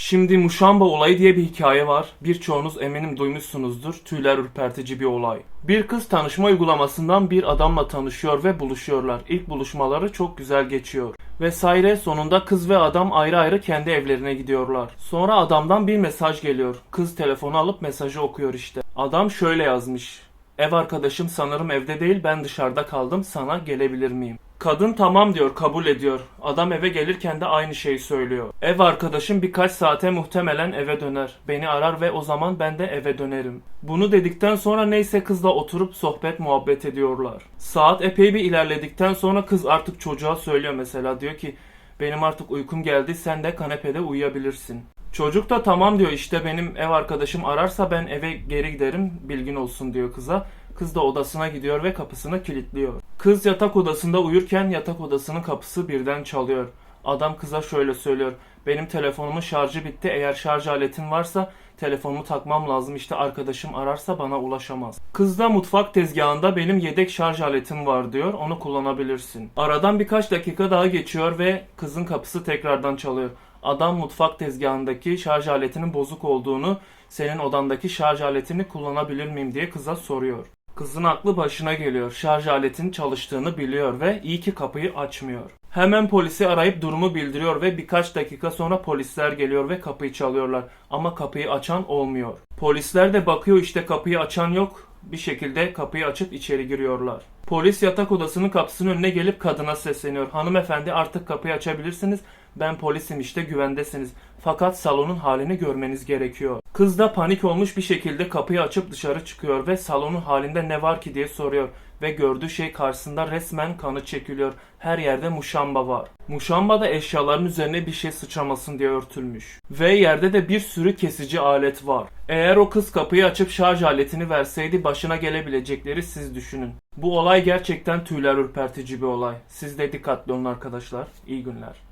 Şimdi Muşamba olayı diye bir hikaye var. Birçoğunuz eminim duymuşsunuzdur. Tüyler ürpertici bir olay. Bir kız tanışma uygulamasından bir adamla tanışıyor ve buluşuyorlar. İlk buluşmaları çok güzel geçiyor. Vesaire sonunda kız ve adam ayrı ayrı kendi evlerine gidiyorlar. Sonra adamdan bir mesaj geliyor. Kız telefonu alıp mesajı okuyor işte. Adam şöyle yazmış. Ev arkadaşım sanırım evde değil ben dışarıda kaldım sana gelebilir miyim? Kadın tamam diyor kabul ediyor. Adam eve gelirken de aynı şeyi söylüyor. Ev arkadaşım birkaç saate muhtemelen eve döner. Beni arar ve o zaman ben de eve dönerim. Bunu dedikten sonra neyse kızla oturup sohbet muhabbet ediyorlar. Saat epey bir ilerledikten sonra kız artık çocuğa söylüyor mesela diyor ki benim artık uykum geldi sen de kanepede uyuyabilirsin. Çocuk da tamam diyor işte benim ev arkadaşım ararsa ben eve geri giderim bilgin olsun diyor kıza. Kız da odasına gidiyor ve kapısını kilitliyor. Kız yatak odasında uyurken yatak odasının kapısı birden çalıyor. Adam kıza şöyle söylüyor. Benim telefonumun şarjı bitti. Eğer şarj aletin varsa telefonumu takmam lazım. İşte arkadaşım ararsa bana ulaşamaz. Kız da mutfak tezgahında benim yedek şarj aletim var diyor. Onu kullanabilirsin. Aradan birkaç dakika daha geçiyor ve kızın kapısı tekrardan çalıyor. Adam mutfak tezgahındaki şarj aletinin bozuk olduğunu, senin odandaki şarj aletini kullanabilir miyim diye kıza soruyor. Kızın aklı başına geliyor. Şarj aletinin çalıştığını biliyor ve iyi ki kapıyı açmıyor. Hemen polisi arayıp durumu bildiriyor ve birkaç dakika sonra polisler geliyor ve kapıyı çalıyorlar. Ama kapıyı açan olmuyor. Polisler de bakıyor işte kapıyı açan yok. Bir şekilde kapıyı açıp içeri giriyorlar. Polis yatak odasının kapısının önüne gelip kadına sesleniyor. Hanımefendi artık kapıyı açabilirsiniz. Ben polisim işte güvendesiniz. Fakat salonun halini görmeniz gerekiyor. Kız da panik olmuş bir şekilde kapıyı açıp dışarı çıkıyor ve salonun halinde ne var ki diye soruyor. Ve gördüğü şey karşısında resmen kanı çekiliyor. Her yerde muşamba var. Muşamba da eşyaların üzerine bir şey sıçramasın diye örtülmüş. Ve yerde de bir sürü kesici alet var. Eğer o kız kapıyı açıp şarj aletini verseydi başına gelebilecekleri siz düşünün. Bu olay gerçekten tüyler ürpertici bir olay. Siz de dikkatli olun arkadaşlar. İyi günler.